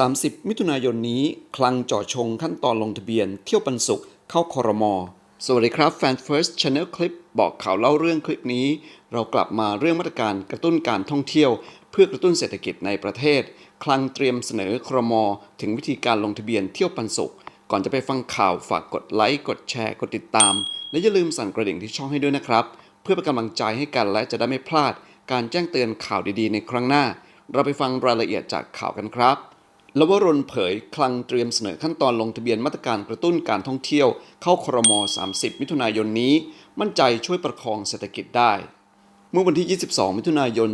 30 มิถุนายนนี้ คลังจ่อชงขั้นตอนลงทะเบียน เที่ยวปันสุขเข้าคอรมอสวัสดีครับแฟน First Channel คลิปบอกข่าวเล่าเรื่องคลิปนี้ เรากลับมาเรื่องมาตรการกระตุ้นการท่องเที่ยว เพื่อกระตุ้นเศรษฐกิจในประเทศ คลังเตรียมเสนอครม ถึงวิธีการลงทะเบียนเที่ยวปันสุข ก่อนจะไปฟังข่าวฝากกดไลค์กดแชร์กดติดตาม และอย่าลืมสั่นกระดิ่งที่ช่องให้ด้วยนะครับ เพื่อเป็นกำลังใจให้กันและจะได้ไม่พลาด การแจ้งเตือนข่าวดีๆ ในครั้งหน้า เราไปฟังรายละเอียดจากข่าวกันครับ ลวรนเผย คลังเตรียมเสนอขั้นตอนลงทะเบียนมาตรการกระตุ้นการท่องเที่ยว เข้าครม 30 มิถุนายนนี้ มั่นใจช่วยประคองเศรษฐกิจได้ เมื่อวันที่ 22 มิถุนายน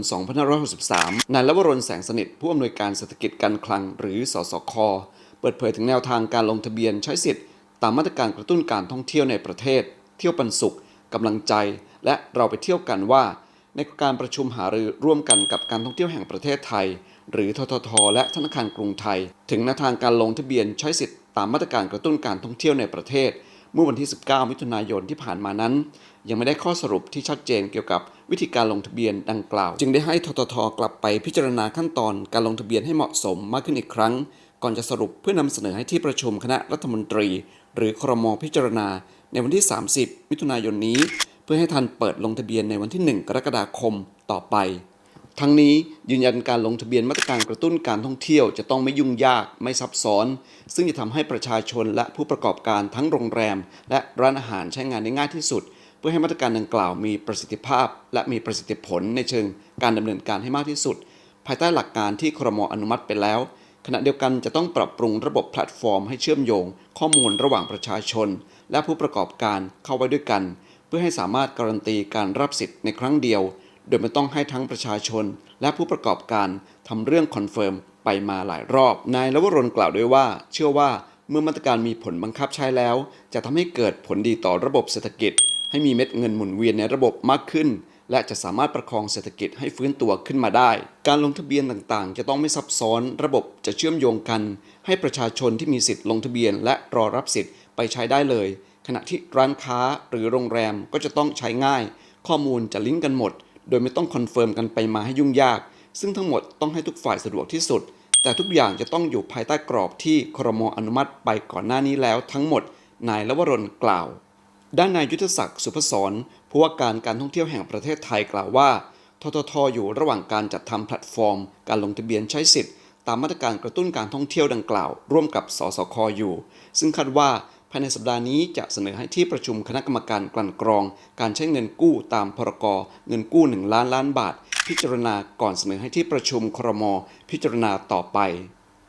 2563 นายลวรนแสงสนิท ผู้อำนวยการเศรษฐกิจการคลังหรือสสค เปิดเผยถึงแนวทางการลงทะเบียนใช้สิทธิ์ ตามมาตรการกระตุ้นการท่องเที่ยวในประเทศ เที่ยวปันสุขกำลังใจ และเราไปเที่ยวกันว่า ในการประชุมหารือร่วมกันกับการท่องเที่ยวแห่งประเทศไทย หรือททท และธนาคารกรุงไทย ถึงแนวทางการลงทะเบียนใช้สิทธิ์ตามมาตรการกระตุ้นการท่องเที่ยวในประเทศ เมื่อวันที่ 19 มิถุนายนที่ผ่านมานั้น ยังไม่ได้ข้อสรุปที่ชัดเจนเกี่ยวกับวิธีการลงทะเบียนดังกล่าว จึงได้ให้ททท กลับไปพิจารณาขั้นตอนการลงทะเบียนให้เหมาะสมมากขึ้นอีกครั้ง ก่อนจะสรุปเพื่อนำเสนอให้ที่ประชุมคณะรัฐมนตรี หรือครมพิจารณา ในวันที่ 30 มิถุนายนนี้ เพื่อให้ทันเปิดลงทะเบียนในวันที่ 1 กรกฎาคมต่อไป ทั้งนี้ยืนยันการลงทะเบียนมาตรการกระตุ้นการท่องเที่ยวจะต้องไม่ยุ่งยากไม่ซับซ้อน ซึ่งจะทำให้ประชาชนและผู้ประกอบการทั้งโรงแรม และร้านอาหารใช้งานได้ง่ายที่สุด เพื่อให้มาตรการดังกล่าวมีประสิทธิภาพ และมีประสิทธิผลในเชิงการดำเนินการให้มากที่สุด ภายใต้หลักการที่ครมอนุมัติไปแล้ว ขณะเดียวกันจะต้องปรับปรุงระบบแพลตฟอร์มให้เชื่อมโยง ข้อมูลระหว่างประชาชน และผู้ประกอบการเข้าไว้ด้วยกัน เพื่อให้สามารถการันตีการรับสิทธิ์ในครั้งเดียว โดยไม่ต้องให้ทั้งประชาชน และผู้ประกอบการทำเรื่องคอนเฟิร์มไปมาหลายรอบ นายลวรนกล่าวด้วยว่า เชื่อว่าเมื่อมาตรการมีผลบังคับใช้แล้ว จะทำให้เกิดผลดีต่อระบบเศรษฐกิจ ให้มีเม็ดเงินหมุนเวียนในระบบมากขึ้น และจะสามารถประคองเศรษฐกิจให้ฟื้นตัวขึ้นมาได้ การลงทะเบียนต่างๆ จะต้องไม่ซับซ้อน ระบบจะเชื่อมโยงกัน ให้ประชาชนที่มีสิทธิ์ลงทะเบียน และรอรับสิทธิ์ไปใช้ได้เลย ขณะที่ร้านค้าหรือโรงแรมก็จะต้องใช้ง่าย ข้อมูลจะลิงก์กันหมด โดยไม่ต้องคอนเฟิร์มกันไปมาให้ยุ่งยาก ซึ่งทั้งหมดต้องให้ทุกฝ่ายสะดวกที่สุด แต่ทุกอย่างจะต้องอยู่ภายใต้กรอบที่ครมอนุมัติไปก่อนหน้านี้แล้วทั้งหมด นายลวรนกล่าว ด้านนายยุทธศักดิ์สุพศรผู้ว่าการการท่องเที่ยวแห่งประเทศไทยกล่าวว่าทททอยู่ระหว่างการจัดทำแพลตฟอร์ม การลงทะเบียนใช้สิทธิ์ ตามมาตรการกระตุ้นการท่องเที่ยวดังกล่าว ร่วมกับสสคอยู่ ซึ่งคาดว่า ภายในสัปดาห์นี้จะเสนอให้ที่ประชุมคณะกรรมการกลั่นกรอง การใช้เงินกู้ตามพรกเงินกู้ 1 ล้านล้านบาท พิจารณาก่อนเสนอให้ที่ประชุมครม พิจารณาต่อไป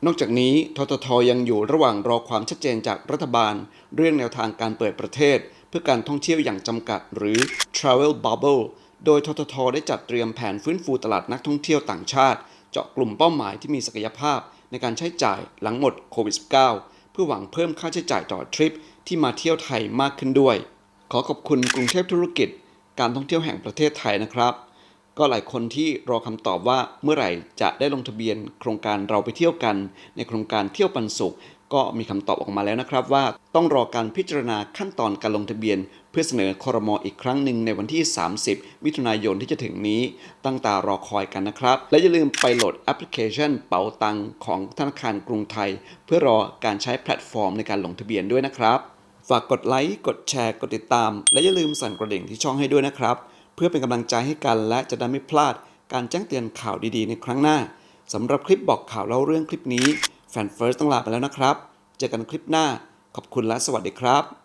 นอกจากนี้ทททยังอยู่ระหว่างรอความชัดเจนจากรัฐบาล เรื่องแนวทางการเปิดประเทศ เพื่อการท่องเที่ยวอย่างจำกัดหรือ travel bubble โดยทททได้จัดเตรียมแผนฟื้นฟูตลาดนักท่องเที่ยวต่างชาติ เจาะกลุ่มเป้าหมายที่มีศักยภาพในการใช้จ่ายหลังหมดโควิด -19 เพื่อหวังเพิ่มค่าใช้จ่ายต่อทริปที่มาเที่ยวไทยมากขึ้นด้วย ขอขอบคุณกรุงเทพธุรกิจ การท่องเที่ยวแห่งประเทศไทยนะครับ ก็หลายคนที่รอคำตอบว่าเมื่อไหร่จะได้ลงทะเบียนโครงการเราไปเที่ยวกัน ในโครงการเที่ยวปันสุข ก็มีคำตอบออกมาแล้วนะครับว่าต้องรอการพิจารณาขั้นตอนการลงทะเบียน เพื่อเสนอคอรมออีกครั้งหนึ่งในวันที่ 30 มิถุนายนที่จะถึงนี้ ตั้งตารอคอยกันนะครับ และอย่าลืมไปโหลดแอปพลิเคชันเป๋าตังของธนาคารกรุงไทย เพื่อรอการใช้แพลตฟอร์มในการลงทะเบียนด้วยนะครับ ฝากกดไลค์กดแชร์กดติดตาม และอย่าลืมสั่นกระดิ่งที่ช่องให้ด้วยนะครับ เพื่อเป็นกำลังใจให้กันและจะได้ไม่พลาดการแจ้งเตือนข่าวดีๆ ในครั้งหน้าสำหรับคลิปบอกข่าวเล่าเรื่องคลิปนี้ แฟนเฟิร์สต้องลาไปแล้วนะครับ เจอกันคลิปหน้า ขอบคุณและสวัสดีครับ